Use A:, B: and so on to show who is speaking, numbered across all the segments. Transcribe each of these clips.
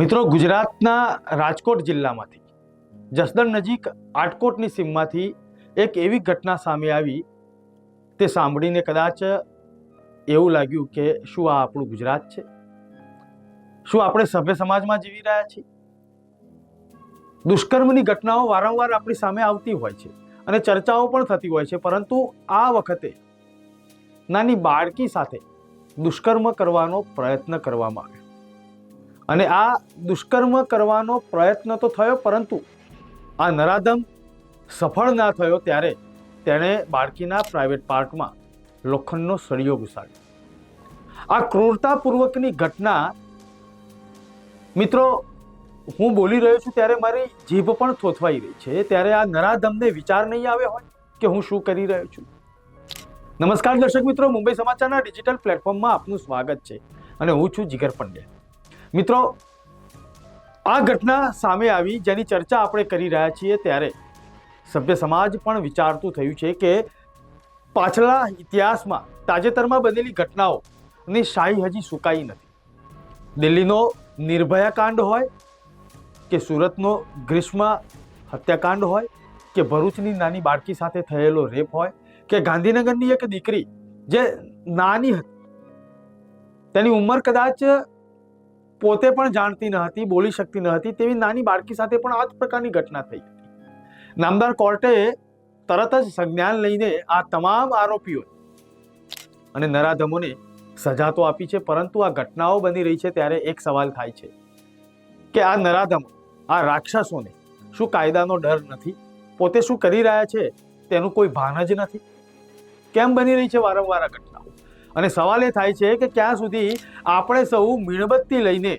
A: મિત્રો, ગુજરાતના રાજકોટ જિલ્લામાંથી, જસદણ નજીક આટકોટની સીમમાંથી એક એવી ઘટના સામે આવી, તે સાંભળીને કદાચ એવું લાગ્યું કે શું આ આપણું ગુજરાત છે? શું આપણે સભ્ય સમાજમાં જીવી રહ્યા છીએ? દુષ્કર્મની ઘટનાઓ વારંવાર આપણી સામે આવતી હોય છે અને ચર્ચાઓ પણ થતી હોય છે, પરંતુ આ વખતે નાની બાળકી સાથે દુષ્કર્મ કરવાનો પ્રયત્ન કરવામાં આવ્યો. અને આ દુષ્કર્મ કરવાનો પ્રયત્ન તો થયો, પરંતુ આ નરાધમ સફળ ના થયો ત્યારે તેણે બાળકીના પ્રાઇવેટ પાર્ટમાં લોખંડનો સળિયો ઘુસાડ્યો. આ ક્રૂરતાપૂર્વકની ઘટના, મિત્રો, હું બોલી રહ્યો છું ત્યારે મારી જીભ પણ થોથવાઈ રહી છે. ત્યારે આ નરાધમને વિચાર નહીં આવ્યો હોય કે હું શું કરી રહ્યો છું. નમસ્કાર દર્શક મિત્રો, મુંબઈ સમાચારના ડિજિટલ પ્લેટફોર્મમાં આપનું સ્વાગત છે અને હું છું જીગર પંડ્યા. મિત્રો, આ ઘટના સામે આવી જેની ચર્ચા આપણે કરી રહ્યા છીએ ત્યારે સભ્ય સમાજ પણ વિચારતું થયું છે કે પાછલા ઇતિહાસમાં તાજેતરમાં બનેલી ઘટનાઓની શાહી હજી સુકાઈ નથી. દિલ્હીનો નિર્ભયા કાંડ હોય કે સુરતનો ગ્રીષ્મ હત્યાકાંડ હોય કે ભરૂચની નાની બાળકી સાથે થયેલો રેપ હોય કે ગાંધીનગરની એક દીકરી જે નાની હતી, તેની ઉંમર કદાચ પોતે પણ જાણતી ન હતી, બોલી શકતી ન હતી, તેવી નાની બાળકી સાથે પણ આ જ પ્રકારની ઘટના થઈ. નામદાર કોર્ટે તરત જ સંજ્ઞાન લઈને આ તમામ આરોપીઓ અને નરાધમોને સજા તો આપી છે, પરંતુ આ ઘટનાઓ બની રહી છે ત્યારે એક સવાલ થાય છે કે આ નરાધમો, આ રાક્ષસોને શું કાયદાનો ડર નથી? પોતે શું કરી રહ્યા છે? તેનું કોઈ ભાન જ નથી? કેમ બની રહી છે વારંવાર આ ઘટનાઓ અને સવાલ એ થાય છે કે ક્યાં સુધી આપણે સૌ મીણબત્તી લઈને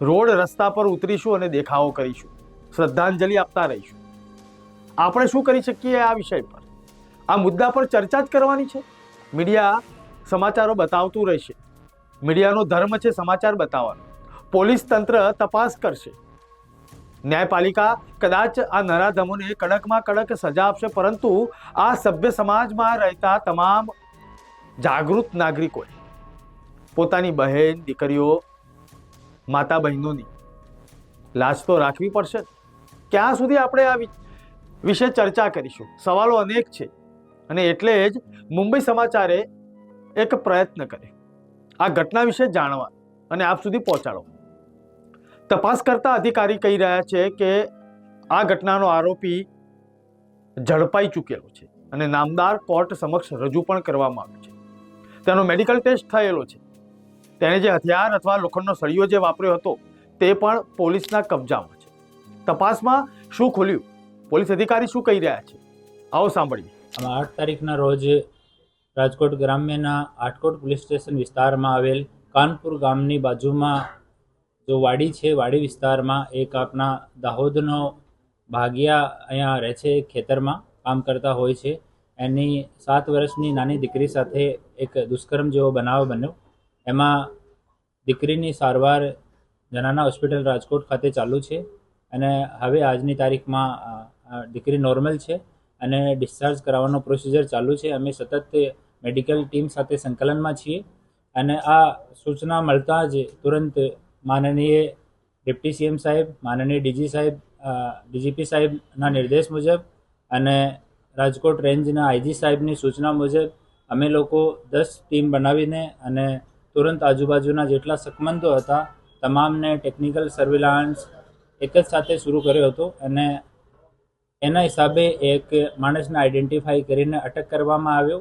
A: રોડ રસ્તા પર ઉતરીશું અને દેખાવો કરીશું. શ્રદ્ધાંજલિ આપતા રહીશું. આપણે શું કરી શકીએ આ વિષય પર? આ મુદ્દા પર ચર્ચા જ કરવાની છે. મીડિયા સમાચારો બતાવતું રહેશે. મીડિયાનો ધર્મ છે સમાચાર બતાવવાનો. પોલીસ તંત્ર તપાસ કરશે. ન્યાયપાલિકા કદાચ આ નરાધમોને કડકમાં કડક સજા આપશે, પરંતુ આ સભ્ય સમાજમાં રહેતા તમામ જાગૃત નાગરિકોએ પોતાની બહેન, દીકરીઓ માતા બહેનોની લાજ તો રાખવી પડશે ક્યાં સુધી આપણે આ વિશે ચર્ચા કરીશું? સવાલો અનેક છે. અને એટલે જ મુંબઈ સમાચારે એક પ્રયત્ન કરે. આ ઘટના વિશે જાણવા અને આપ સુધી પહોંચાડો. તપાસ કરતા અધિકારી કહી રહ્યા છે કે આ ઘટનાનો આરોપી ઝડપાઈ ચૂકેલો છે અને નામદાર કોર્ટ સમક્ષ રજૂ પણ કરવામાં આવ્યું છે. તેનો મેડિકલ ટેસ્ટ થયેલો છે. તેણે જે હથિયાર અથવા લોખંડનો સળિયો જે વાપર્યો હતો, તે પણ પોલીસના કબજામાં છે. તપાસમાં શું ખુલ્યું? પોલીસ અધિકારી શું કહી રહ્યા છે? આવો સાંભળીએ.
B: આઠ તારીખના રોજ રાજકોટ ગ્રામ્યના આટકોટ પોલીસ સ્ટેશન વિસ્તારમાં આવેલ કાનપુર ગામની બાજુમાં જો વાડી છે, વાડી વિસ્તારમાં એક આપણા દાહોદનો ભાગિયા અહીંયા રહે છે ખેતરમાં, કામ કરતા હોય છે. એની સાત વર્ષની નાની દીકરી સાથે એક દુષ્કર્મ જેવો બનાવ બન્યો. એમાં દીકરીની સારવાર જનાના હોસ્પિટલ રાજકોટ ખાતે ચાલુ છે અને હવે આજની તારીખમાં દીકરી નોર્મલ છે અને ડિસ્ચાર્જ કરાવવાનો પ્રોસિજર ચાલુ છે. અમે સતત મેડિકલ ટીમ સાથે સંકલનમાં છીએ અને આ સૂચના મળતા જ તુરંત માનનીય ડેપ્ટી સીએમ સાહેબ, માનનીય ડીજી સાહેબ ડીજીપી સાહેબના નિર્દેશ મુજબ અને રાજકોટ રેન્જના આઈજી સાહેબની સૂચના મુજબ અમે લોકો દસ ટીમ બનાવીને અને તુરંત આજુબાજુના જેટલા સકમંદો હતા, તમામને ટેકનિકલ સર્વેલાન્સ એક જ સાથે શરૂ કર્યો હતો અને એના હિસાબે એક માણસને આઈડેન્ટિફાઈ કરીને અટક કરવામાં આવ્યો.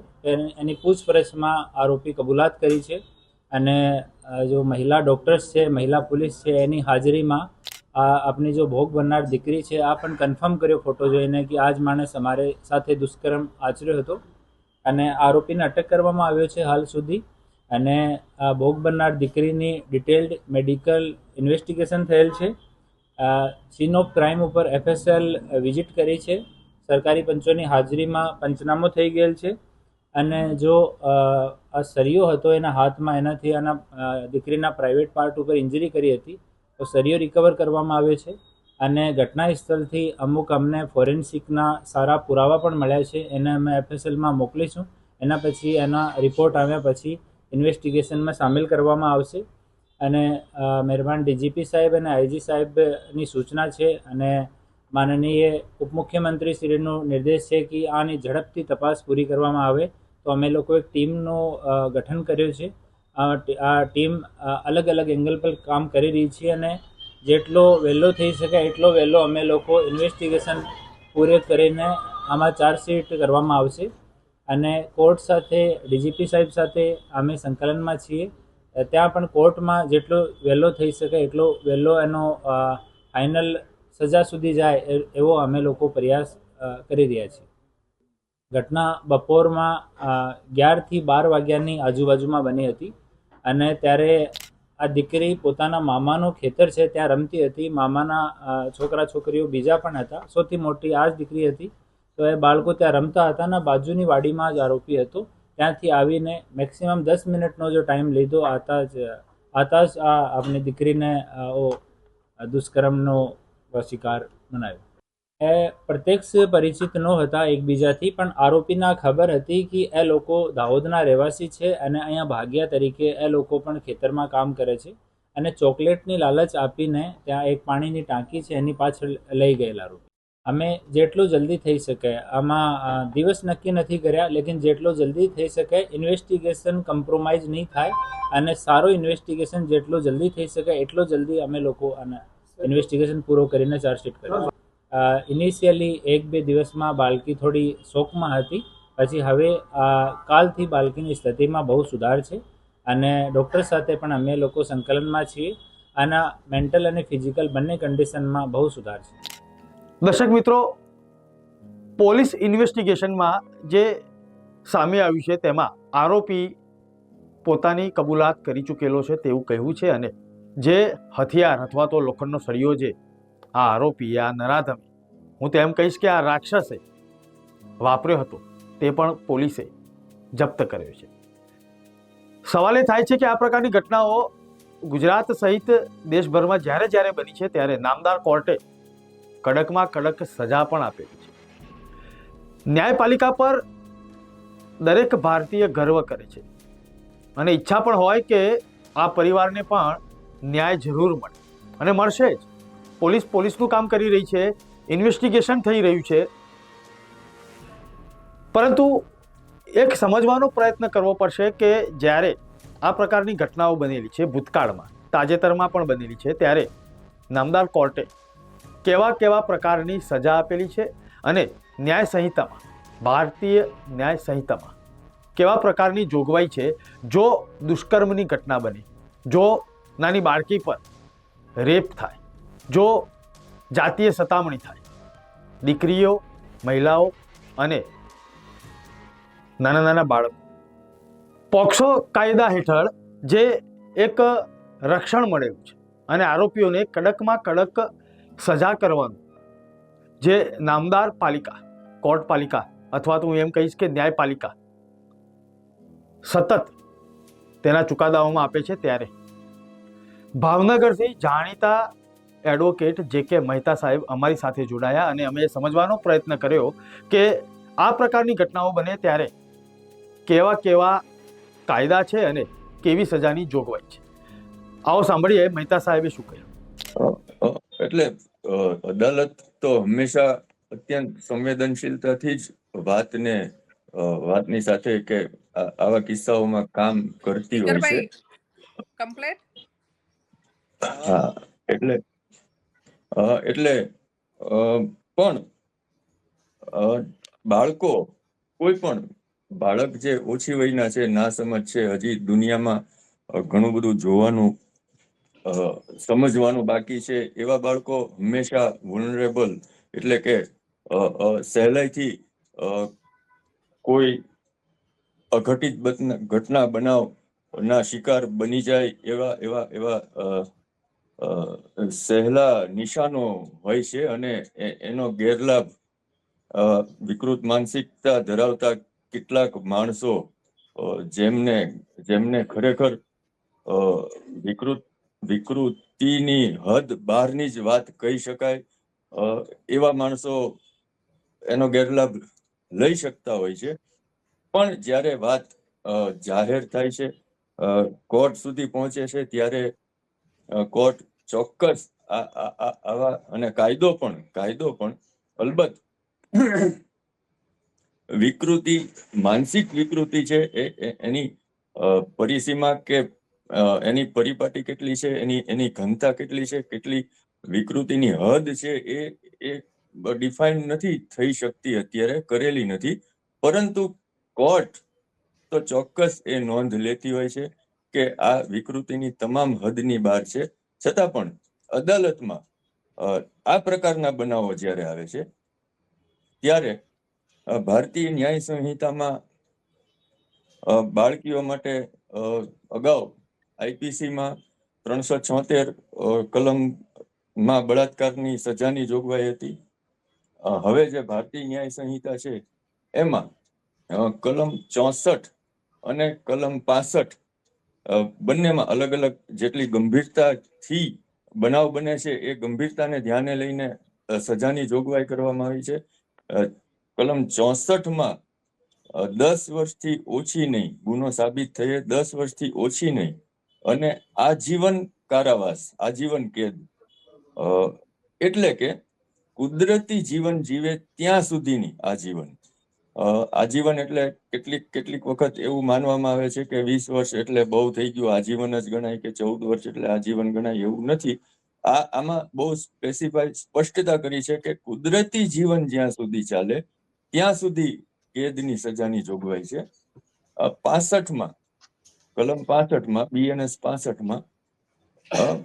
B: એની પૂછપરછમાં આરોપી કબૂલાત કરી છે અને જો મહિલા ડૉક્ટર્સ છે, મહિલા પોલીસ છે, એની હાજરીમાં આ આપની જો ભોગ બનનાર દીકરી છે, આ પણ કન્ફર્મ કર્યો ફોટો જોઈને કે આ જ માણસ અમારે સાથે દુષ્કર્મ આચર્યો હતો. અને આરોપીને અટક કરવામાં આવ્યો છે હાલ સુધી. અને આ ભોગ બનનાર દીકરીની ડિટેલ્ડ મેડિકલ ઇન્વેસ્ટિગેશન થયેલ છે. સીન ઓફ ક્રાઇમ ઉપર એફએસએલ વિઝિટ કરી છે. સરકારી પંચોની હાજરીમાં પંચનામો થઈ ગયેલ છે. અને જો આ સરિયો હતો એના હાથમાં એનાથી આના દીકરીના પ્રાઇવેટ પાર્ટ ઉપર ઇન્જરી કરી હતી, તો સરિયો રિકવર કરવામાં આવ્યો છે. અને ઘટના સ્થળથી અમુક અમને ફોરેન્સિકના સારા પુરાવા પણ મળ્યા છે. એને અમે એફએસએલમાં મોકલીશું. એના પછી એના રિપોર્ટ આવ્યા પછી ઇન્વેસ્ટિગેશનમાં સામેલ કરવામાં આવશે. અને મહેરબાન ડીજીપી સાહેબ અને આઈજી સાહેબની સૂચના છે અને માનનીય ઉપમુખ્યમંત્રી શ્રીનો નિર્દેશ છે કે આની ઝડપથી તપાસ પૂરી કરવામાં આવે. તો અમે લોકો એક ટીમનું ગઠન કર્યું છે. આ ટીમ અલગ અલગ એંગલ પર કામ કરી રહી છે અને જેટલો વહેલો થઈ શકે એટલો વહેલો અમે લોકો ઇન્વેસ્ટિગેશન પૂરે કરીને આમાં ચાર્જશીટ કરવામાં આવશે. અને કોર્ટ સાથે ડીજીપી સાહેબ સાથે અમે સંકલનમાં છીએ. ત્યાં પણ કોર્ટમાં જેટલો વહેલો થઈ શકે એટલો વહેલો એનો ફાઇનલ સજા સુધી જાય એવો અમે લોકો પ્રયાસ કરી રહ્યા છીએ. ઘટના બપોરમાં અગિયારથી બાર વાગ્યાની આજુબાજુમાં બની હતી. અને ત્યારે આ દીકરી પોતાના મામાનું ખેતર છે, ત્યાં રમતી હતી. મામાના છોકરા છોકરીઓ બીજા પણ હતા. સૌથી મોટી આ જ દીકરી હતી. તો એ બાળકો ત્યાં રમતા હતા અને બાજુની વાડીમાં જ આરોપી હતો. ત્યાંથી આવીને મેક્સિમમ દસ મિનિટનો જો ટાઈમ લીધો, આતા જ આતા જ આ આપણી દીકરીને દુષ્કર્મનો શિકાર બનાવ્યો. એ પ્રત્યક્ષ પરિચિત ન હતા એકબીજાથી, પણ આરોપીના ખબર હતી કે એ લોકો દાહોદના રહેવાસી છે અને અહીંયા ભાગ્યા તરીકે એ લોકો પણ ખેતરમાં કામ કરે છે અને ચોકલેટની લાલચ આપીને ત્યાં એક પાણીની ટાંકી છે, એની પાછળ લઈ ગયેલા આરોપી અમે જેટલું જલ્દી થઈ શકે, આમાં દિવસ નક્કી નથી કર્યા, લેકિન જેટલું જલ્દી થઈ શકે, ઇન્વેસ્ટિગેશન કમ્પ્રોમાઇઝ નહીં થાય અને સારો ઇન્વેસ્ટિગેશન જેટલું જલ્દી થઈ શકે, એટલો જલ્દી અમે લોકો આને ઇન્વેસ્ટિગેશન પૂરો કરીને ચાર્જશીટ કર્યો ઇનિશિયલી એક બે દિવસમાં બાળકી થોડી શોકમાં હતી. પછી હવે કાલથી બાળકીની સ્થિતિમાં બહુ સુધાર છે અને ડૉક્ટર સાથે પણ અમે લોકો સંકલનમાં છીએ આના મેન્ટલ અને ફિઝિકલ બંને કન્ડિશનમાં બહુ સુધાર છે.
A: દર્શક મિત્રો, પોલીસ ઇન્વેસ્ટિગેશનમાં જે સામે આવ્યું છે તેમાં આરોપી પોતાની કબૂલાત કરી ચૂકેલો છે તેવું કહેવું છે અને જે હથિયાર અથવા તો લોખંડનો સળિયો જે આ આરોપી, આ નરાધમી. હું તો એમ કહીશ કે આ રાક્ષસે વાપર્યો હતો. તે પણ પોલીસે જપ્ત કર્યો છે. સવાલ એ થાય છે કે આ પ્રકારની ઘટનાઓ ગુજરાત સહિત દેશભરમાં જ્યારે જ્યારે બની છે, ત્યારે નામદાર કોર્ટે કડકમાં કડક સજા પણ આપેલી છે. ન્યાયપાલિકા પર દરેક ભારતીય ગર્વ કરે છે. અને ઈચ્છા પણ હોય કે આ પરિવારને પણ ન્યાય જરૂર મળે. અને મળશે જ. પોલીસ પોલીસનું કામ કરી રહી છે ઇન્વેસ્ટિગેશન થઈ રહ્યું છે. પરંતુ એક સમજવાનો પ્રયત્ન કરવો પડશે કે જ્યારે આ પ્રકારની ઘટનાઓ બનેલી છે, ભૂતકાળમાં, તાજેતરમાં પણ બનેલી છે, ત્યારે નામદાર કોર્ટે કેવા કેવા પ્રકારની સજા આપેલી છે અને ન્યાય સંહિતામાં, ભારતીય ન્યાય સંહિતામાં કેવા પ્રકારની જોગવાઈ છે, જો દુષ્કર્મની ઘટના બની, જો નાની બાળકી પર રેપ થાય જો જાતીય સતામણી થાય, દીકરીઓ, મહિલાઓ અને નાના નાના બાળકો. પોક્સો કાયદા હેઠળ જે એક રક્ષણ મળેલું છે અને આરોપીઓને કડકમાં કડક સજા કરવાનું, જે નામદાર પાલિકા, કોર્ટ પાલિકા અથવા તો હું એમ કહીશ કે ન્યાયપાલિકા, સતત તેના ચુકાદાઓમાં આપે છે ત્યારે. ભાવનગરથી જાણીતા એડવોકેટ જે કે મહેતા સાહેબ અમારી સાથે જોડાયા અને અમે સમજવાનો પ્રયત્ન કર્યો કે આ પ્રકારની ઘટનાઓ બને ત્યારે કેવા કેવા કાયદા છે અને કેવી સજાની જોગવાઈ છે. આવો સાંભળીએ મહેતા સાહેબે શું કહ્યું.
C: એટલે અદાલત તો હંમેશા અત્યંત સંવેદનશીલતાથી જ વાતને વાતની સાથે કે આવા કિસ્સાઓમાં કામ કરતી હોય છે.
D: કમ્પ્લેટ
C: હા એટલે એટલે પણ બાળકો કોઈ પણ બાળક જે ઓછી વયના છે, ના સમજ છે, હજી દુનિયામાં ઘણું બધું જોવાનું સમજવાનું બાકી છે, એવા બાળકો હંમેશા વુલનરેબલ એટલે કે સહેલાઈથી કોઈ અઘટિત ઘટના બનાવ ના શિકાર બની જાય એવા એવા એવા સહેલા નિશાનો હોય છે અને એનો ગેરલાભ વિકૃત માનસિકતા ધરાવતા કેટલાક માણસો જેમને જેમને ખરેખર વિકૃત, વિકૃતિની હદ બહારની જ વાત કહી શકાય એવા માણસો એનો ગેરલાભ લઈ શકતા હોય છે. પણ જ્યારે વાત જાહેર થાય છે કોર્ટ સુધી પહોંચે છે, ત્યારે કોર્ટ ચોક્કસ આવા અને કાયદો પણ કાયદો પણ અલબત્ત વિકૃતિ, માનસિક વિકૃતિ છે એ એની પરિસીમા કે એની પરિપાટી કેટલી છે, એની એની ઘનતા કેટલી છે, કેટલી વિકૃતિની હદ છે એ એ ડિફાઇન નથી થઈ શકતી અત્યારે, કરેલી નથી. પરંતુ કોર્ટ તો ચોક્કસ એ નોંધ લેતી હોય છે. કે આ વિકૃતિની તમામ હદની બહાર છે. છતાં પણ અદાલતમાં આ પ્રકારના બનાવો જ્યારે આવે છે, ત્યારે ભારતીય ન્યાય સંહિતામાં બાળકીઓ માટે અગાઉ આઈપીસીમાં ત્રણસો છોતેર કલમમાં બળાત્કારની સજાની જોગવાઈ હતી. હવે જે ભારતીય ન્યાય સંહિતા છે, એમાં કલમ ચોસઠ અને કલમ પાસઠ બંનેમાં અલગ અલગ જેટલી ગંભીરતાથી બનાવ બને છે એ ગંભીરતાને ધ્યાને લઈને સજાની જોગવાઈ કરવામાં આવી છે. કલમ ચોસઠમાં દસ વર્ષથી ઓછી નહીં, ગુનો સાબિત થયે દસ વર્ષથી ઓછી નહીં. અને આજીવન કારાવાસ, આજીવન કેદ. એટલે કે કુદરતી જીવન જીવે ત્યાં સુધીની આજીવન. આજીવન એટલે કેટલીક કેટલીક વખત એવું માનવામાં આવે છે કે વીસ વર્ષ એટલે બહુ થઈ ગયું, આજીવન જ ગણાય કે ચૌદ વર્ષ એટલે આજીવન ગણાય એવું નથી. આ, આમાં બહુ સ્પેસિફાઈ સ્પષ્ટતા કરી છે કે કુદરતી જીવન જ્યાં સુધી ચાલે, ત્યાં સુધી કેદની સજાની જોગવાઈ છે. પાસઠમાં, કલમ પાસઠમાં બીએનએસ પાસઠમાં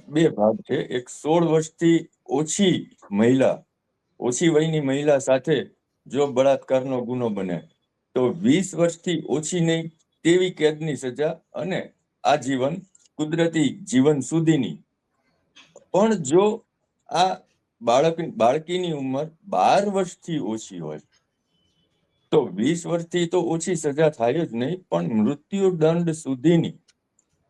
C: બે ભાગ છે. એક સોળ વર્ષથી ઓછી મહિલા, ઓછી વયની મહિલા સાથે જો બળાત્કારનો ગુનો બને, તો વીસ વર્ષથી ઓછી નહીં તેવી કેદની સજા અને આજીવન કુદરતી જીવન સુધીની. પણ જો આ બાળક, બાળકીની ઉંમર બાર વર્ષથી ઓછી હોય, તો વીસ વર્ષથી તો ઓછી સજા થાય જ નહીં, પણ મૃત્યુ દંડ સુધીની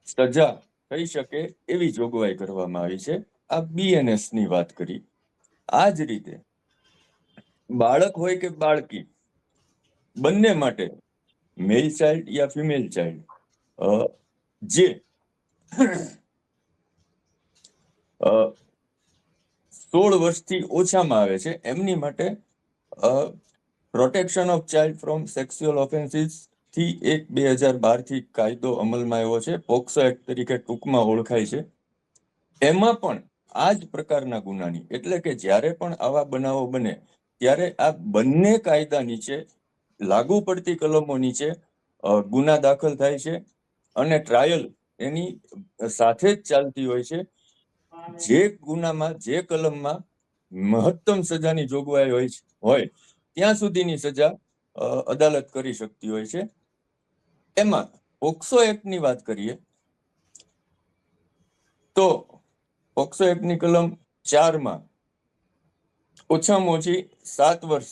C: સજા થઈ શકે એવી જોગવાઈ કરવામાં આવી છે. આ બીએનએસની વાત કરી. આ જ રીતે બાળક હોય કે બાળકી, બંને માટે મેલ ચાઇલ્ડ યા ફિમેલ ચાઇલ્ડ જે સોળ વર્ષથી ઓછામાં આવે છે, એમની માટે protection of child from sexual ઓફેન્સીસથી એક બે હજાર બારથી કાયદો અમલમાં આવ્યો છે, પોક્સો એક્ટ તરીકે ટૂંકમાં ઓળખાય છે. એમાં પણ આ જ પ્રકારના ગુનાની, એટલે કે જ્યારે પણ આવા બનાવો બને ત્યારે આ બંને કાયદા નીચે લાગુ પડતી કલમો નીચે ગુના દાખલ થાય છે અને ટ્રાયલ એની સાથે જ ચાલતી હોય છે. જે ગુનામાં, જે કલમમાં મહત્તમ સજાની જોગવાઈ હોય હોય, ત્યાં સુધીની સજા અદાલત કરી શકતી હોય છે. એમાં પોક્સો એક્ટની વાત કરીએ, તો પોક્સો એક્ટની કલમ ચારમાં ઓછામાં ઓછી સાત વર્ષ,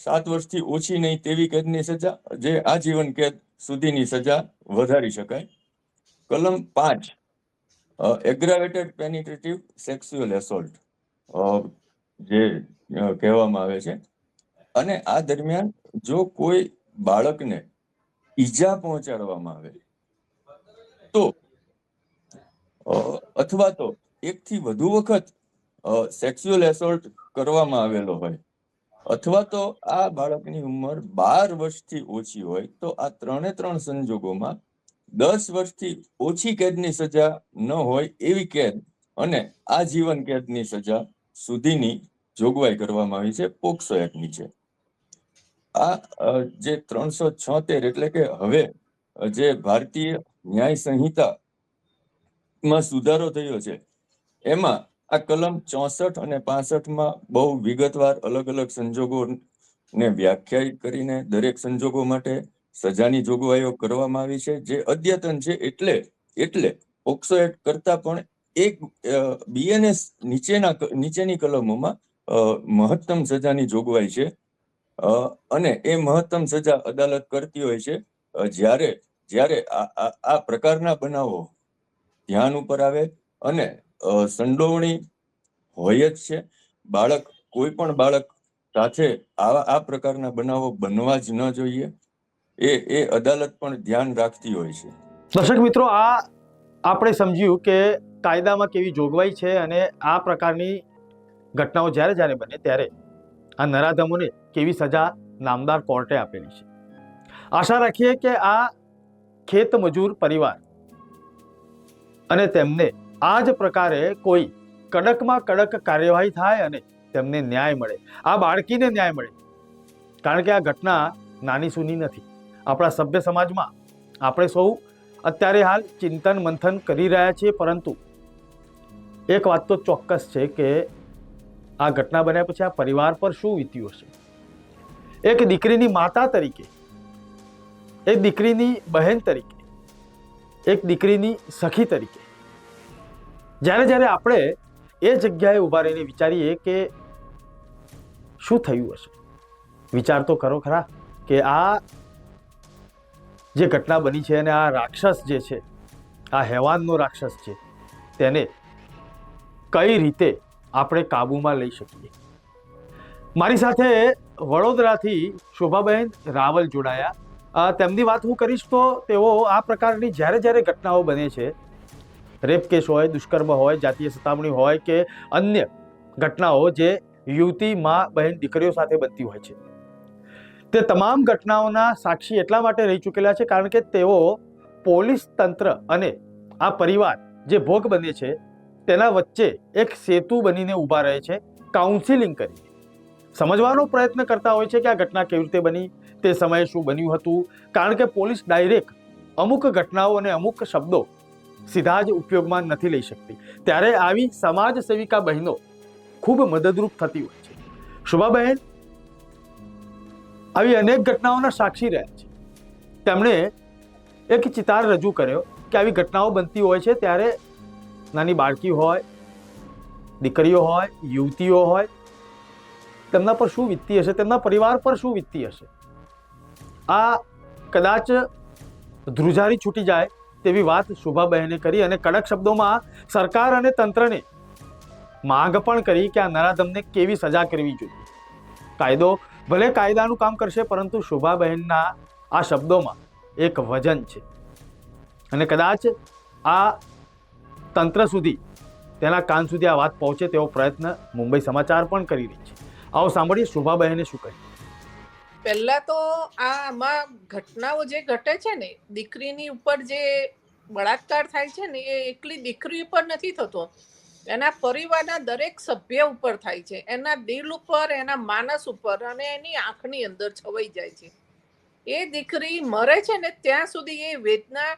C: સાત વર્ષથી ઓછી નહીં તેવી કેદની સજા જે આજીવન કેદ સુધીની સજા વધારી શકાય. કલમ પાંચ એગ્રાવેટેડ પેનિટ્રેટિવ સેક્સ્યુઅલ એસોલ્ટ જે કહેવામાં આવે છે. અને આ દરમિયાન જો કોઈ બાળકને ઈજા પહોંચાડવામાં આવે, તો અથવા તો એકથી વધુ વખત સેક્સ્યુઅલ એસોલ્ટ કરવામાં આવેલો હોય. અથવા તો આ બાળકની ઉંમર બાર વર્ષથી ઓછી હોય, તો આ ત્રણે ત્રણ સંજોગોમાં દસ વર્ષથી ઓછી કેદની સજા ન હોય એવી કેદ અને આજીવન કેદની સજા સુધીની જોગવાઈ કરવામાં આવી છે, પોક્સો એક્ટ નીચે આ જે ત્રણસો છોતેર એટલે કે હવે જે ભારતીય ન્યાય સંહિતા માં સુધારો થયો છે, એમાં આ કલમ ચોસઠ અને પાસઠમાં બહુ વિગતવાર અલગ અલગ સંજોગોને વ્યાખ્યાયિત કરીને દરેક સંજોગો માટે સજાની જોગવાઈઓ કરવામાં આવી છે. જે અદ્યતન છે એટલે એટલે પોક્સો એક્ટ કરતા પણ એક બીએનએસ નીચેના નીચેની કલમોમાં મહત્તમ સજાની જોગવાઈ છે. અને એ મહત્તમ સજા અદાલત કરતી હોય છે. જ્યારે જ્યારે આ પ્રકારના બનાવો ધ્યાન ઉપર આવે અને સંડોવણી હોય જ છે. બાળક, કોઈ પણ બાળક સાથે આવા, આ પ્રકારના બનાવો બનવા જ ન જોઈએ. એ એ અદાલત પણ ધ્યાન રાખતી હોય છે.
A: દર્શક મિત્રો, આ આપણે સમજ્યું કે કાયદામાં કેવી જોગવાઈ છે અને આ પ્રકારની ઘટનાઓ જ્યારે જ્યારે બને ત્યારે આ નરાધમોને કેવી સજા નામદાર કોર્ટે આપેલી છે. આશા રાખીએ કે આ ખેત મજૂર પરિવાર અને તેમને આ જ પ્રકારે કોઈ કડકમાં કડક કાર્યવાહી થાય અને તેમને ન્યાય મળે. આ બાળકીને ન્યાય મળે. કારણ કે આ ઘટના નાની સૂની નથી. આપણા સભ્ય સમાજમાં આપણે સૌ અત્યારે હાલ ચિંતન મંથન કરી રહ્યા છીએ, પરંતુ એક વાત તો ચોક્કસ છે કે આ ઘટના બન્યા પછી આ પરિવાર પર શું વીત્યું હશે? એક દીકરીની માતા તરીકે, એક દીકરીની બહેન તરીકે, એક દીકરીની સખી તરીકે જ્યારે જ્યારે આપણે એ જગ્યાએ ઊભા રહીને વિચારીએ કે શું થયું હશે, વિચાર તો કરો ખરા કે આ જે ઘટના બની છે અને આ રાક્ષસ જે છે, આ હેવાનનો રાક્ષસ છે, તેને કઈ રીતે આપણે કાબૂમાં લઈ શકીએ? મારી સાથે વડોદરાથી શોભાબહેન રાવલ જોડાયા. તેમની વાત હું કરીશ તો તેઓ આ પ્રકારની જ્યારે જ્યારે ઘટનાઓ બને છે રેપ કેસ હોય, દુષ્કર્મ હોય, જાતીય સતામણી હોય કે અન્ય ઘટનાઓ જે યુવતી મા બહેન દીકરીઓ સાથે બનતી હોય છે. તે તમામ ઘટનાઓના સાક્ષી એટલા માટે રહી ચૂકેલા છે કારણ કે તેઓ પોલીસ તંત્ર અને આ પરિવાર જે ભોગ બને છે, તેના વચ્ચે એક સેતુ બનીને ઊભા રહે છે કાઉન્સિલિંગ કરી સમજવાનો પ્રયત્ન કરતા હોય છે કે આ ઘટના કેવી રીતે બની, તે સમયે શું બન્યું હતું, કારણ કે પોલીસ ડાયરેક્ટ અમુક ઘટનાઓ અને અમુક શબ્દો સીધા જ ઉપયોગમાં નથી લઈ શકતી. ત્યારે આવી સમાજ સેવિકા બહેનો ખૂબ મદદરૂપ થતી હોય છે. શુભાબહેન આવી અનેક ઘટનાઓના સાક્ષી રહ્યા છે. તેમણે એક ચિતાર રજૂ કર્યો કે આવી ઘટનાઓ બનતી હોય છે ત્યારે નાની બાળકી હોય, દીકરીઓ હોય, યુવતીઓ હોય, તેમના પર શું વીતતી હશે, તેમના પરિવાર પર શું વીતતી હશે? આ કદાચ ધ્રુજારી છૂટી જાય તેવી વાત શોભાબહેને કરી અને કડક શબ્દોમાં સરકાર અને તંત્રને માંગ પણ કરી કે આ નરાધમને કેવી સજા કરવી જોઈએ. કાયદો ભલે કાયદાનું કામ કરશે, પરંતુ શોભાબહેનના આ શબ્દોમાં એક વજન છે. અને કદાચ આ તંત્ર સુધી, તેના કાન સુધી આ વાત પહોંચે તેવો પ્રયત્ન મુંબઈ સમાચાર પણ કરી રહી છે. આવો સાંભળીએ શોભાબહેને શું કહ્યું
D: પહેલા તો આમાં ઘટનાઓ જે ઘટે છે ને, દીકરીની ઉપર જે બળાત્કાર થાય છે ને એ એકલી દીકરી ઉપર નથી થતો. એના પરિવારના દરેક સભ્ય ઉપર થાય છે. એના દિલ ઉપર, એના માનસ ઉપર અને એની આંખની અંદર છવાઈ જાય છે. એ દીકરી મરે છે ને ત્યાં સુધી એ વેદના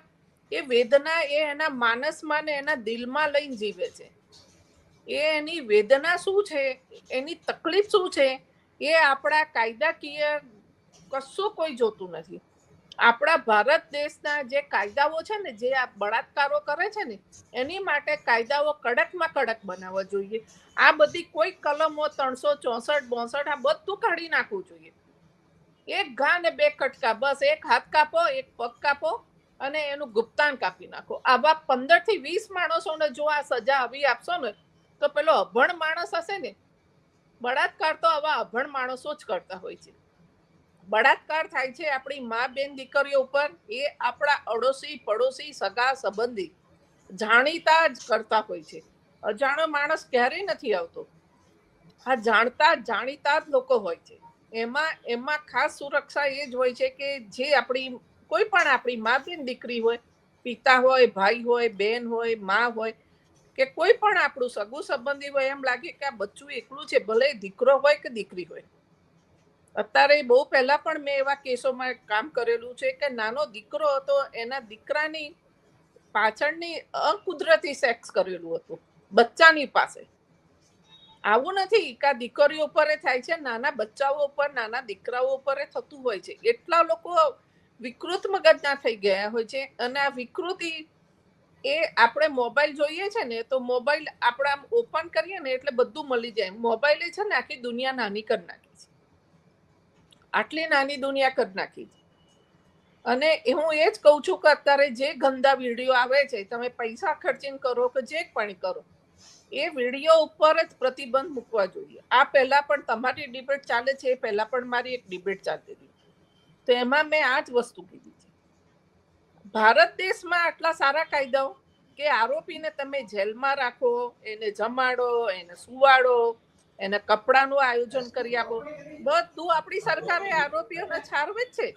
D: એ વેદના એ એના માનસમાં ને એના દિલમાં લઈને જીવે છે. એ એની વેદના શું છે? એની તકલીફ શું છે? એ આપણા કાયદાકીય કશું કોઈ જોતું નથી. આપણા ભારત દેશના જે કાયદાઓ છે ને, જે આ બળાત્કારો કરે છે ને, એની માટે કાયદાઓ કડકમાં કડક બનાવવા જોઈએ. આ બધી કોઈ કલમો ત્રણસો ચોસઠ, બોસઠ, આ બધું કાઢી નાખવું જોઈએ. એક ઘા ને બે કટકા, બસ એક હાથ કાપો, એક પગ કાપો અને એનું ગુપ્તાન કાપી નાખો. આવા પંદરથી વીસ માણસોને જો આ સજા આવી આપશો ને, તો પેલો અભણ માણસ હશે ને, બળાત્કાર તો આવા અભણ માણસો જ કરતા હોય છે. બળાત્કાર થાય છે આપણી મા બેન દીકરીઓ ઉપર, એ આપણા અડોશી પડોશી સગા સંબંધી જાણીતા જ કરતા હોય છે. અજાણો માણસ ક્યારેય નથી આવતો. આ જાણતા, જાણીતા જ લોકો હોય છે. એમાં એમાં ખાસ સુરક્ષા એ જ હોય છે કે જે આપણી, કોઈ પણ આપણી મા બેન દીકરી હોય, પિતા હોય, ભાઈ હોય, બેન હોય, મા હોય, કે કોઈ પણ આપણું સગું સંબંધી હોય, એમ લાગે કે આ બચ્ચું એકલું છે, ભલે દીકરો હોય કે દીકરી હોય. અત્યારે બહુ પહેલા પણ મેં એવા કેસોમાં કામ કરેલું છે કે નાનો દીકરો હતો, એના દીકરાની પાછળની અકુદરતી સેક્સ કરેલું હતું, બચ્ચાની પાસે. આવું નથી કે દીકરીઓ ઉપર એ થાય છે, નાના બચ્ચાઓ ઉપર, નાના દીકરાઓ ઉપર થતું હોય છે. એટલા લોકો વિકૃત મગજના થઈ ગયા હોય છે અને આ વિકૃતિ એ આપણે મોબાઈલ જોઈએ છે ને, તો મોબાઈલ આપણે આમ ઓપન કરીએ ને એટલે બધું મળી જાય. મોબાઈલે છે ને આખી દુનિયા નાની કરી નાખી. આટલી નાની દુનિયા કરી નાખી અને હું એ જ કહું છું કે અત્યારે જે ગંદા વીડિયો આવે છે, તમે પૈસા ખર્ચીને કરો કે જે પણ કરો, એ વીડિયો ઉપર જ પ્રતિબંધ મૂકવા જોઈએ. આ પહેલાં પણ તમારી ડિબેટ ચાલે છે, એ પહેલાં પણ મારી એક ડિબેટ ચાલતી હતી. તો એમાં મેં આ જ વસ્તુ કીધી છે. ભારત દેશમાં આટલા સારા કાયદાઓ કે આરોપીને તમે જેલમાં રાખો, એને જમાડો, એને સુવાડો એને કપડાનું આયોજન કરી આપો. બધું આપણી સરકારે આરોપીઓને છારવે છે.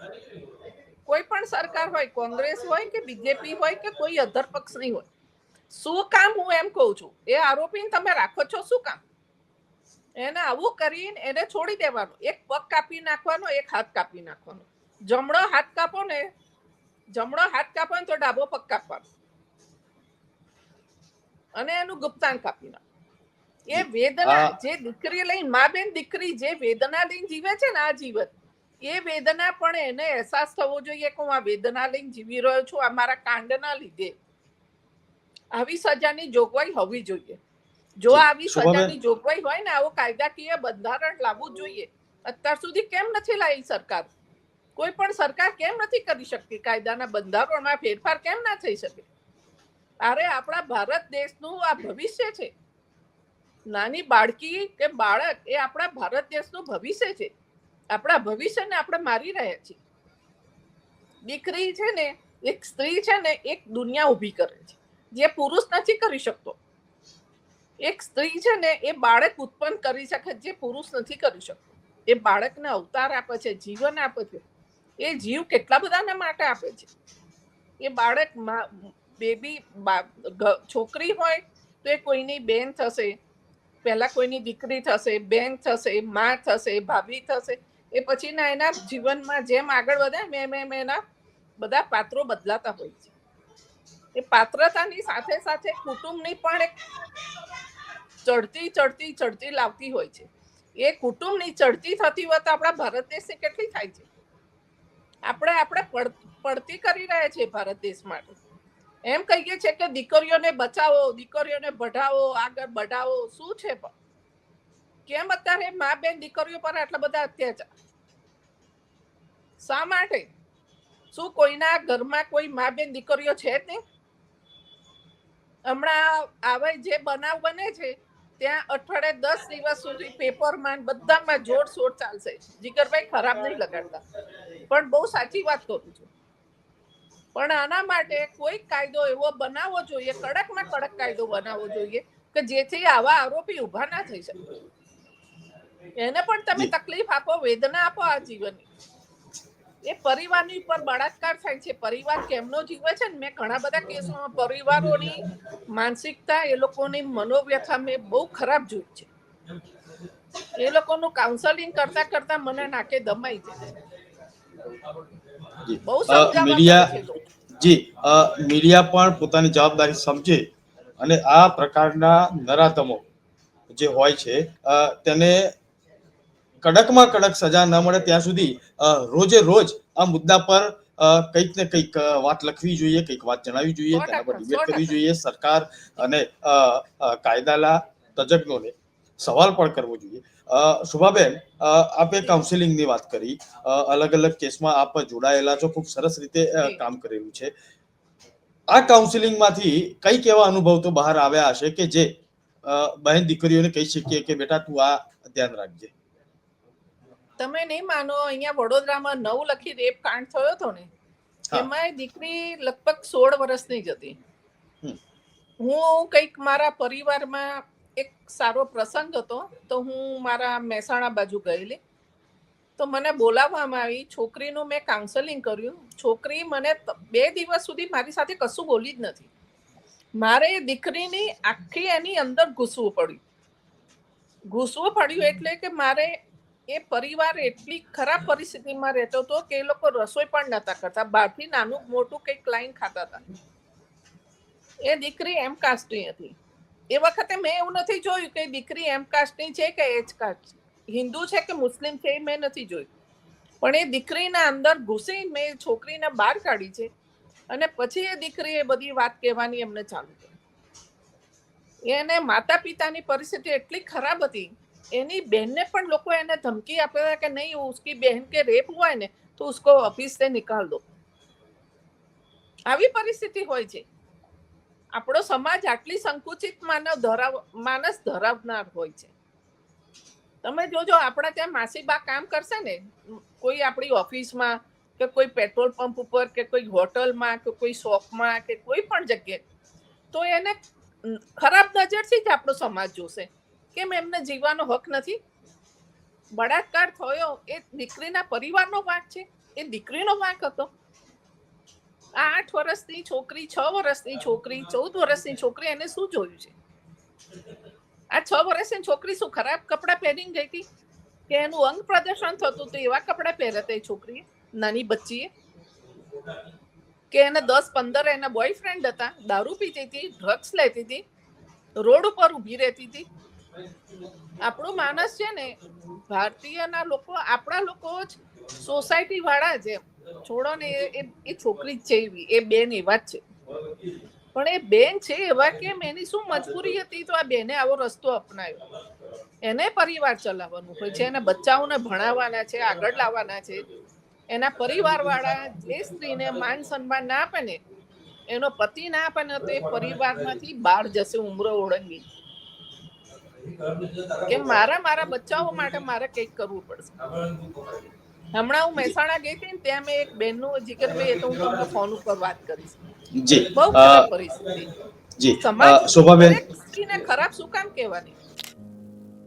D: કોઈ પણ સરકાર હોય, કોંગ્રેસ હોય કે બીજેપી હોય કે કોઈ અધર પક્ષની હોય. શું કામ હું એમ કહું છું? એ આરોપીને તમે રાખો છો, શું કામ? એને આવું કરીને એને છોડી દેવાનો. એક પગ કાપી નાખવાનો, એક હાથ કાપી નાખવાનો. જમણો હાથ કાપો ને, જમણો હાથ કાપો ને તો ડાબો પગ કાપવાનો. અને એનું ગુપ્તાન કાપી નાખો એ વેદના જે દીકરી લઈને મા બેન દીકરી જે વેદના લઈને જીવે છે ને આ જીવન એ વેદના પણ એને અહેસાસ થવો જોઈએ કે હું આ વેદના લઈને જીવી રહ્યો છું આ મારા કાંડના લીધે. આવી સજાની જોગવાઈ હોવી જોઈએ. જો આવી સજાની જોગવાઈ હોય ને આવો કાયદાકીય બંધારણ લાવવું જોઈએ. અત્યાર સુધી કેમ નથી લાવી સરકાર? કોઈ પણ સરકાર કેમ નથી કરી શકતી? કાયદાના બંધારણમાં ફેરફાર કેમ ના થઈ શકે? અરે આપણા ભારત દેશનું આ ભવિષ્ય છે. નાની બાળકી કે બાળક એ આપણા ભારત દેશનું ભવિષ્ય છે. આપણા ભવિષ્યને આપણે મારી રહ્યા છીએ. દીકરી છે ને, એક સ્ત્રી છે ને, એક દુનિયા ઊભી કરે છે. જે પુરુષ નથી કરી શકતો. એક સ્ત્રી છે ને, એ બાળક ઉત્પન્ન કરી શકે જે પુરુષ નથી કરી શકતો. એ બાળકને અવતાર આપે છે, જીવન આપે છે. એ જીવ કેટલા બધાના માટે આપે છે? એ બાળક બેબી છોકરી હોય તો એ કોઈની બેન થશે પહેલા કોઈની દીકરી થશે, બેન થશે, મા થશે, ભાભી થશે, એ પછીના એના જીવનમાં જેમ આગળ વધે એમ એમ એના બધા પાત્રો બદલાતા હોય છે. એ પાત્રતાની સાથે સાથે કુટુંબની પણ એક ચડતી ચડતી ચડતી લાવતી હોય છે. એ કુટુંબની ચડતી થતી હોય તો આપણા ભારત દેશની કેટલી થાય છે? આપણે આપણે પડતી કરી રહ્યા છીએ ભારત દેશ માટે. એમ કહીએ છીએ કે દીકરીઓને બચાવો, દીકરીઓને બઢાવો આગળ બઢાવો, શું છે પણ? કેમ અત્યારે મા બેન દીકરીઓ પર આટલા બધા અત્યાચાર? શા માટે? શું કોઈના ઘરમાં કોઈ મા બેન દીકરીઓ છે જ નહીં? હમણાં આવે જે બનાવ બને છે, ત્યાં અઠવાડિયે દસ દિવસ સુધી પેપરમાં બધામાં જોર શોર ચાલશે. જીગરભાઈ ખરાબ નહીં લગાડતા. પણ બહુ સાચી વાત કરું છું. પણ આના માટે કોઈ કાયદો એવો બનાવવો જોઈએ કડકમાં કડક કાયદો બનાવવો જોઈએ કે જેથી આવા આરોપી ઊભા ના થઈ શકે. એને પણ તમે તકલીફ આપો વેદના આપો આ જીવનની. એ પરિવારની ઉપર બળાત્કાર થાય છે. પરિવાર કેમનો જીવે છે ને? મેં ઘણા બધા કેસોમાં પરિવારોની માનસિકતા એ લોકોની મનોવ્યથા મેં બહુ ખરાબ જોઈ છે. એ લોકોનું કાઉન્સેલિંગ કરતા કરતા મને નાકે દમાઈ જાય.
E: મીડિયા. જી મીડિયા પણ પોતાની જવાબદારી સમજે અને આ પ્રકારના નરાતમો જે હોય છે તેને કડકમાં કડક સજા ન મળે ત્યાં સુધી રોજે રોજ આ મુદ્દા પર કંઈક ને કંઈક વાત લખવી જોઈએ કંઈક વાત જણાવી જોઈએ તેના પર ડિબેટ કરવી જોઈએ સરકાર અને કાયદાના તજજ્ઞોને સવાલ પણ કરવો જોઈએ. શુભાબેન આપે આપે કાઉન્સિલિંગની વાત કરી. અલગ અલગ કેસમાં આપ જોડાયેલા છો ખૂબ સરસ રીતે કામ કરેલું છે. આ કાઉન્સિલિંગમાંથી કંઈક એવા અનુભવ તો બહાર આવ્યા હશે કે જે બહેન દીકરીઓને કહી શકીએ કે બેટા તું આ ધ્યાન રાખજે.
D: તમે નહીં માનો અહીંયા વડોદરામાં નવ લખી રેપ કાંડ થયો હતો ને. એમાં દીકરી લગભગ સોળ વર્ષની જ હતી. હું કંઈક મારા પરિવારમાં સારો પ્રસંગ હતો, તો હું મારા મહેસાણા બાજુ ગયેલી. તો મને બોલાવવામાં આવી, છોકરીનું મેં કાઉન્સેલિંગ કર્યું. છોકરી મને બે દિવસ સુધી મારી સાથે કશું બોલી જ નથી. મારે એ દીકરીની આખી એની અંદર ઘૂસવું પડ્યું. ઘૂસવું પડ્યું એટલે કે મારે એ પરિવાર એટલી ખરાબ પરિસ્થિતિમાં રહેતો હતો કે એ લોકો રસોઈ પણ નહોતા કરતા. બહારથી નાનું મોટું કંઈક લાઈન ખાતા હતા. એ દીકરી એમ કાસ્ટની હતી. એ વખતે મેં એવું નથી જોયું કે દીકરી એમ કાસ્ટની છે કે એચ કાસ્ટ હિન્દુ છે કે મુસ્લિમ છે એ મેં નથી જોયું. પણ એ દીકરીના અંદર ઘૂસી મેં છોકરીને બહાર કાઢી છે અને પછી એ દીકરી બધી વાત કહેવાની એમને ચાલુ કરી. એને માતા પિતાની પરિસ્થિતિ એટલી ખરાબ હતી. એની બહેનને પણ લોકો એને ધમકી આપેલા કે નહીં, ઉસકી બહેન કે રેપ હોય ને, તો ઉસકો ઓફિસ નિકાલ દો. આવી પરિસ્થિતિ હોય છે. આપણો સમાજ આટલી સંકુચિત માનવ ધરાવ, માનસ ધરાવનાર હોય છે. તમે જોજો, આપણા ત્યાં માસીબા કામ કરશે ને, કોઈ આપણી ઓફિસમાં કે કોઈ પેટ્રોલ પંપ ઉપર કે કોઈ હોટલમાં કે કોઈ શોપમાં કે કોઈ પણ જગ્યાએ, તો એને ખરાબ નજરથી જ આપણો સમાજ જોશે. કેમ એમને જીવવાનો હક નથી? બળાત્કાર થયો એ દીકરીના પરિવારનો વાંક છે. એ દીકરીનો વાંક હતો. આઠ વર્ષની છોકરી, છ વર્ષની છોકરી, ચૌદ વર્ષની છોકરી, એને શું જોયું છે? આ છ વર્ષની છોકરી શું ખરાબ કપડાં પહેરીને ગઈ હતી? કે એનું અંગ પ્રદર્શન થતું હતું, એવા કપડાં પહેરતા એ છોકરીએ, નાની બચ્ચીએ? કે એને દસ પંદર એના બોયફ્રેન્ડ હતા, દારૂ પીતી હતી ડ્રગ્સ લેતી હતી, રોડ ઉપર ઊભી રહેતી હતી? આપણું માણસ છે ને, ભારતીયના લોકો, આપણા લોકો જ સોસાયટી વાળા જ છોડો ને એ- એ છોકરી છે એવી. એ બેન એવા જ છે. પણ એ બેન છે એવા કેમ? એની શું મજબૂરી હતી? તો આ બેને આવો રસ્તો અપનાવ્યો. એને પરિવાર ચલાવવાનું હોય છે, એના બચ્ચાઓને ભણાવવાના છે, આગળ લાવવાના છે. એના પરિવાર વાળા જે સ્ત્રીને માન સન્માન ના આપે ને, એનો પતિ ના આપે ને, તો એ પરિવારમાંથી બહાર જશે, ઉમરો ઓળંગી. કે મારા મારા બચ્ચાઓ માટે મારે કંઈક કરવું પડશે. હમણાં હું મહેસાણા ગઈ હતી ને ત્યાં મેં એક બેનનું જીગરભાઈ એ તો હું તમને ફોન ઉપર વાત કરીશ.
E: જી.
D: બહુ ખરાબ પરિસ્થિતિ.
E: જી. શોભાબેન.
D: સ્ત્રીને ખરાબ શું કામ કહેવાની?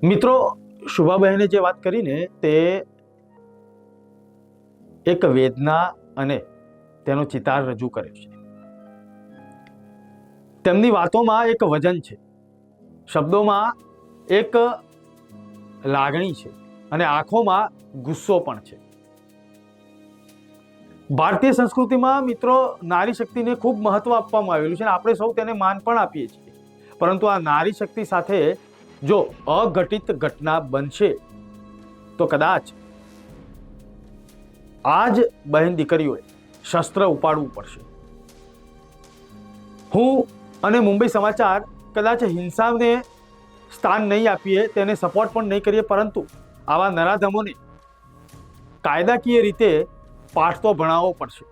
A: મિત્રો શુભાબહેને જે વાત કરી ને તે એક વેદના અને તેનો ચિતાર રજૂ કર્યો છે. તેમની વાતોમાં એક વજન છે. શબ્દોમાં એક લાગણી છે. અને આંખોમાં ગુસ્સો પણ છે. ભારતીય સંસ્કૃતિમાં મિત્રો નારી શક્તિને ખૂબ મહત્વ આપવામાં આવેલું છે અને આપણે સૌ તેને માન પણ આપીએ છીએ. પરંતુ આ નારી શક્તિ સાથે જો અઘટિત ઘટના બનશે, તો કદાચ આ જ બહેન દીકરીઓએ શસ્ત્ર ઉપાડવું પડશે. હું અને મુંબઈ સમાચાર કદાચ હિંસાને સ્થાન નહીં આપીએ, તેને સપોર્ટ પણ નહીં કરીએ, પરંતુ આવા નરાધમોને કાયદાકીય રીતે પાઠ તો ભણાવવો પડશે.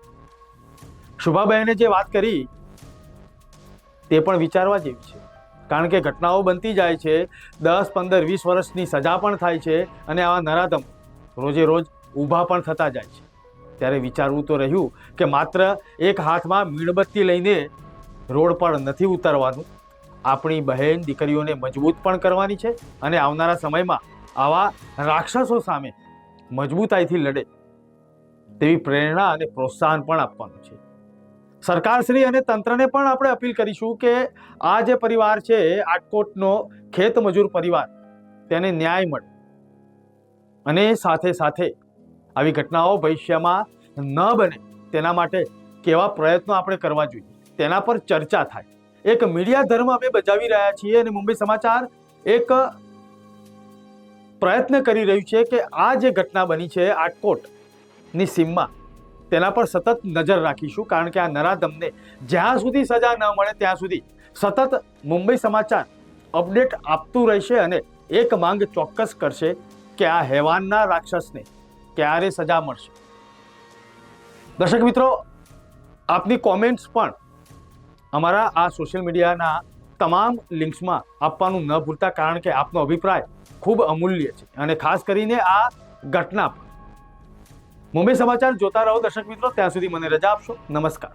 A: શુભાબહેને જે વાત કરી, તે પણ વિચારવા જેવી છે. કારણ કે ઘટનાઓ બનતી જાય છે, દસ, પંદર, વીસ વર્ષની સજા પણ થાય છે અને આવા નરાધમ રોજે રોજ ઊભા પણ થતા જાય છે. ત્યારે વિચારવું તો રહ્યું કે માત્ર એક હાથમાં મીણબત્તી લઈને રોડ પર નથી ઉતરવાનું. આપણી બહેન દીકરીઓને મજબૂત પણ કરવાની છે અને આવનારા સમયમાં આવા રાક્ષસો સામે મજબૂતાઈથી લડે. તેવી પ્રેરણા અને પ્રોત્સાહન પણ આપવાનું છે. સરકારશ્રી અને તંત્રને પણ આપણે અપીલ કરીશું કે આ જે પરિવાર છે, આટકોટનો ખેત મજૂર પરિવાર, તેને ન્યાય મળે. અને સાથે સાથે આવી ઘટનાઓ ભવિષ્યમાં ન બને તેના માટે કેવા પ્રયત્નો આપણે કરવા જોઈએ, તેના પર ચર્ચા થાય. એક મીડિયા ધર્મ અમે બજાવી રહ્યા છીએ અને મુંબઈ સમાચાર એક પ્રયત્ન કરી રહ્યું છે કે આ જે ઘટના બની છે આટકોટની સીમમાં. તેના પર સતત નજર રાખીશું કારણ કે આ નરાધમને જ્યાં સુધી સજા ન મળે ત્યાં સુધી સતત મુંબઈ સમાચાર અપડેટ આપતું રહેશે અને એક માંગ ચોક્કસ કરશે કે આ હેવાનના રાક્ષસને ક્યારે સજા મળશે. દર્શક મિત્રો, આપની કોમેન્ટ્સ પણ અમારા આ સોશિયલ મીડિયાના તમામ લિંક્સમાં આપવાનું ન ભૂલતા કારણ કે આપનો અભિપ્રાય ખૂબ અમૂલ્ય છે અને ખાસ કરીને આ ઘટના પર. મુંબઈ સમાચાર જોતા રહો દર્શક મિત્રો ત્યાં સુધી મને રજા આપશો. નમસ્કાર.